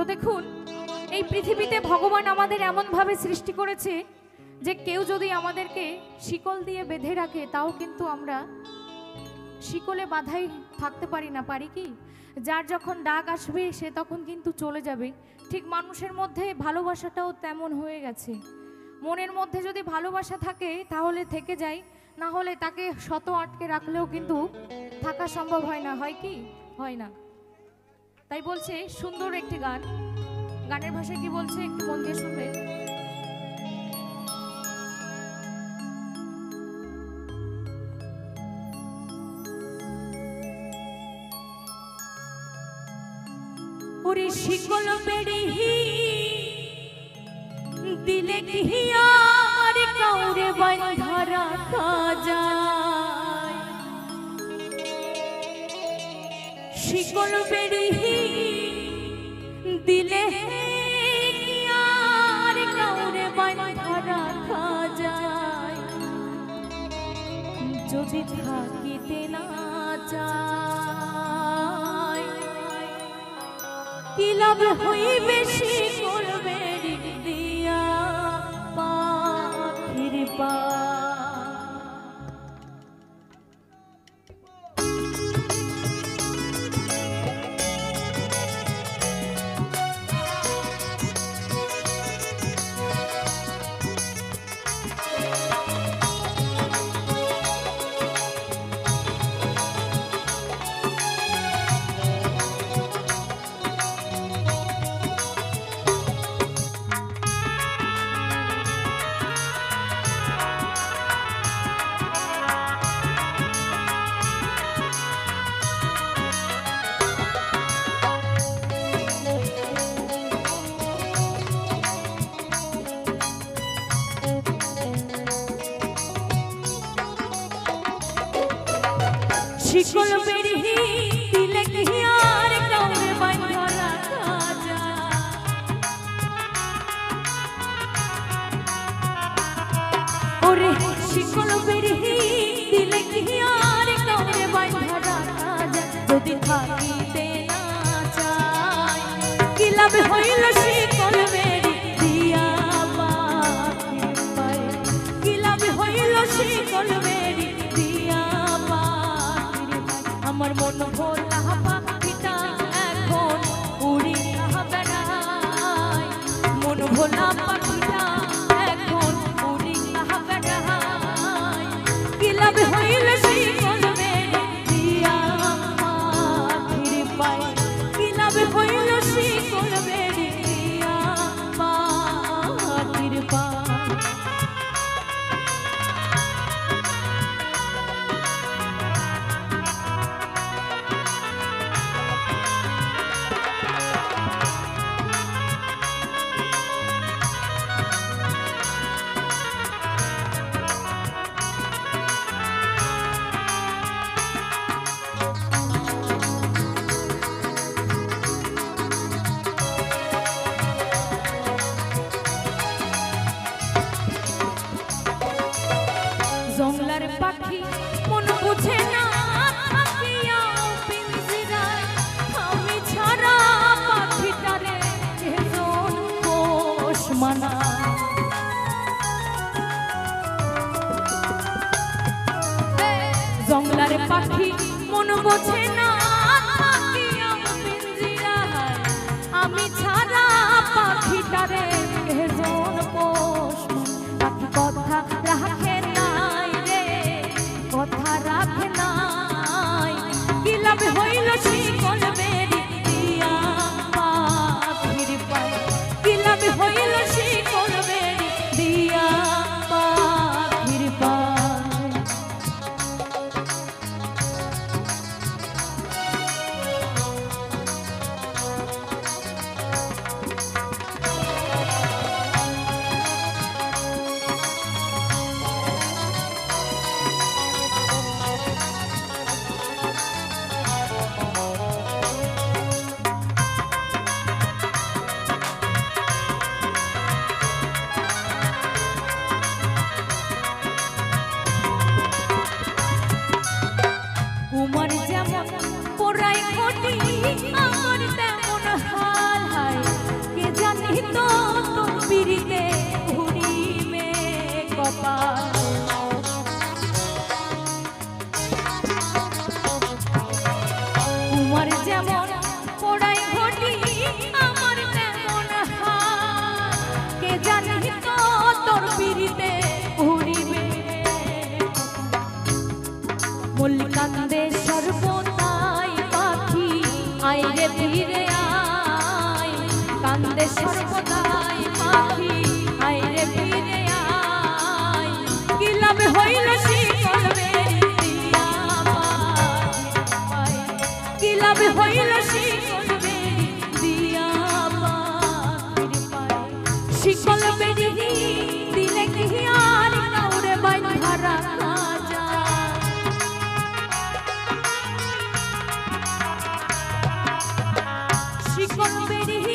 তো দেখুন, এই পৃথিবীতে ভগবান আমাদের এমনভাবে সৃষ্টি করেছে যে কেউ যদি আমাদেরকে শিকল দিয়ে বেঁধে রাখে, তাও কিন্তু আমরা শিকলে বাধাই থাকতে পারি না, পারি কি? যার যখন ডাক আসবে, সে তখন কিন্তু চলে যাবে। ঠিক মানুষের মধ্যে ভালোবাসাটাও তেমন হয়ে গেছে। মনের মধ্যে যদি ভালোবাসা থাকে, তাহলে থেকে যায়। না হলে তাকে শত আটকে রাখলেও কিন্তু থাকা সম্ভব হয় না, হয় কি? হয় না। তাই বলছে, সুন্দর একটি গান। গানের ভাষায় কি বলছে, একটু মন দিয়ে শুনবে? দিলে কি আর কাউরে বান্ধা রাখা যায় শিকল বেড়িহি দিলে আর কাউরে বান্ধা রাখা যায়। যদি থাকিতে না চায় কি লাভ হইবে সে শিকল বেরিহি দিলে কি আর কাউরে বান্ধা রাখা যায় ওরে শিকল বেরিহি দিলে কি আর কাউরে বান্ধা রাখা যায় যদি থাকিতে না চায়, কি লাভ হইল শিকল ভোলা পাখি মন বোঝে তোমার যেমন পোড়াই ঘটি আমার তেমন হাল হায়। কে জানি তো তোর পিড়িতে ঘুরিবে কপাল। তোমার মল্লিকা শিকল বেরিয়ে দিলে কি আর কাউরে বাইন্ধা রাখা শিকল বেরিয়ে